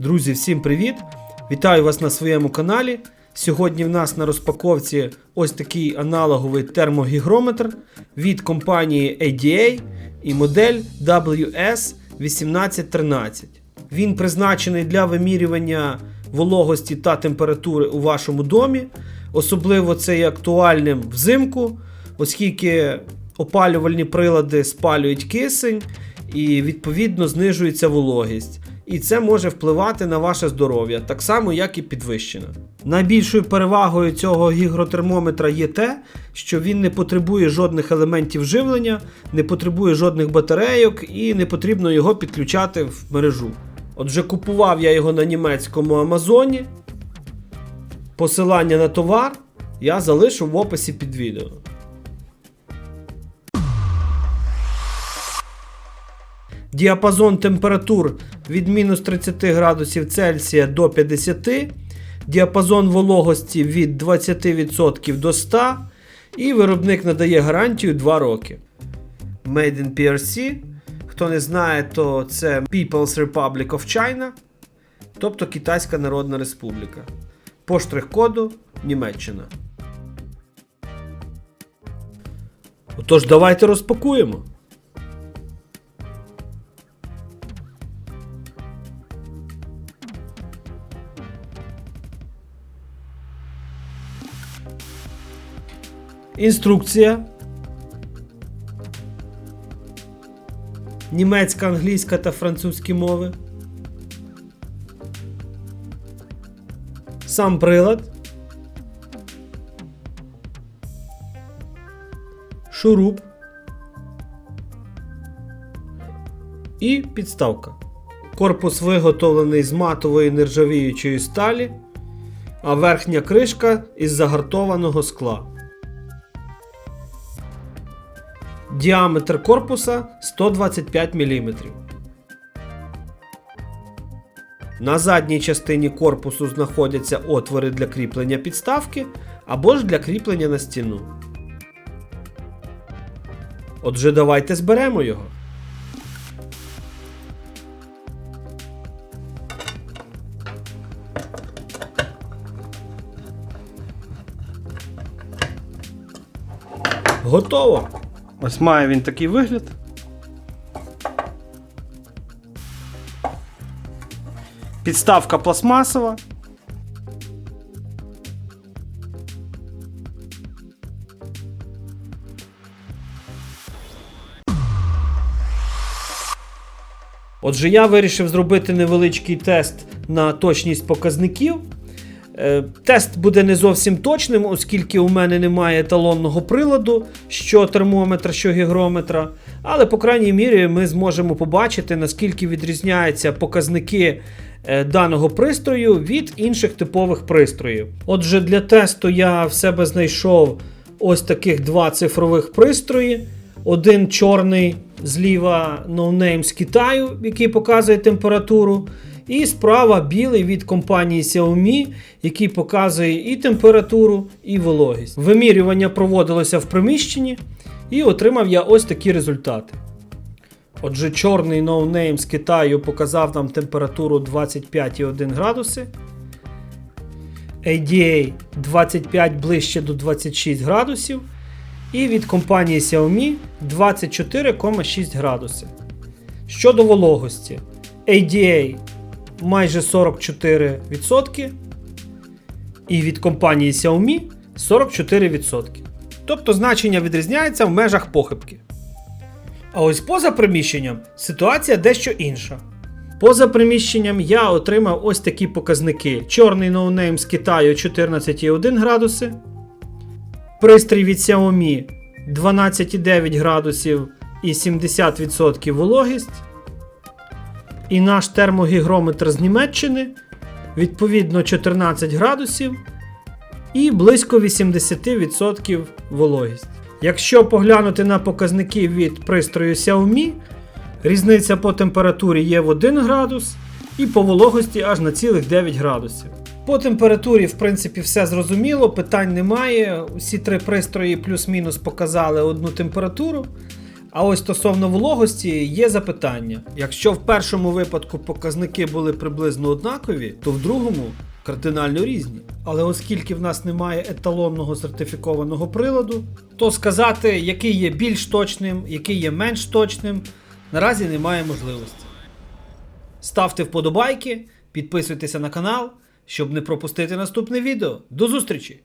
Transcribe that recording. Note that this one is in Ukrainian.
Друзі, всім привіт! Вітаю вас на своєму каналі. Сьогодні в нас на розпаковці ось такий аналоговий термогігрометр від компанії ADA і модель WS1813. Він призначений для вимірювання вологості та температури у вашому домі. Особливо це є актуальним взимку, оскільки опалювальні прилади спалюють кисень і відповідно знижується вологість. І це може впливати на ваше здоров'я, так само як і підвищена. Найбільшою перевагою цього гігротермометра є те, що він не потребує жодних елементів живлення, не потребує жодних батарейок і не потрібно його підключати в мережу. Отже, купував я його на німецькому Амазоні. Посилання на товар я залишу в описі під відео. Діапазон температур від мінус 30 градусів Цельсія до 50, діапазон вологості від 20% до 100, і виробник надає гарантію 2 роки. Made in PRC. Хто не знає, то це People's Republic of China, тобто Китайська Народна Республіка. По штрих-коду Німеччина. Отож, давайте розпакуємо. Інструкція. Німецька, англійська та французькі мови. Сам прилад. Шуруп. І підставка. Корпус виготовлений з матової нержавіючої сталі, а верхня кришка із загартованого скла. Діаметр корпуса 125 мм. На задній частині корпусу знаходяться отвори для кріплення підставки або ж для кріплення на стіну. Отже, давайте зберемо його. Готово! Ось має він такий вигляд. Підставка пластмасова. Отже, я вирішив зробити невеличкий тест на точність показників. Е, Тест буде не зовсім точним, оскільки у мене немає еталонного приладу, що термометра, що гігрометра. Але, по крайній мірі, ми зможемо побачити, наскільки відрізняються показники е, даного пристрою від інших типових пристроїв. Отже, для тесту я в себе знайшов ось таких два цифрових пристрої. Один чорний зліва ноунейм з Китаю, який показує температуру. І справа білий від компанії Xiaomi, який показує і температуру, і вологість. Вимірювання проводилося в приміщенні, і отримав я ось такі результати. Отже, чорний ноунейм з Китаю показав нам температуру 25,1 градуси. ADA 25 ближче до 26 градусів. І від компанії Xiaomi 24,6 градуси. Щодо вологості, ADA майже 44%. І від компанії Xiaomi 44%. Тобто значення відрізняється в межах похибки. А ось поза приміщенням ситуація дещо інша. Поза приміщенням я отримав ось такі показники: чорний ноунейм з Китаю 14,1 градуси. Пристрій від Xiaomi 12,9 градусів і 70% вологість. І наш термогігрометр з Німеччини відповідно 14 градусів і близько 80% вологість. Якщо поглянути на показники від пристрою Xiaomi, різниця по температурі є в 1 градус і по вологості аж на цілих 9 градусів. По температурі, в принципі, все зрозуміло, питань немає. Усі три пристрої плюс-мінус показали одну температуру. А ось стосовно вологості є запитання. Якщо в першому випадку показники були приблизно однакові, то в другому кардинально різні. Але оскільки в нас немає еталонного сертифікованого приладу, то сказати, який є більш точним, який є менш точним, наразі немає можливості. Ставте вподобайки, підписуйтеся на канал, щоб не пропустити наступне відео. До зустрічі!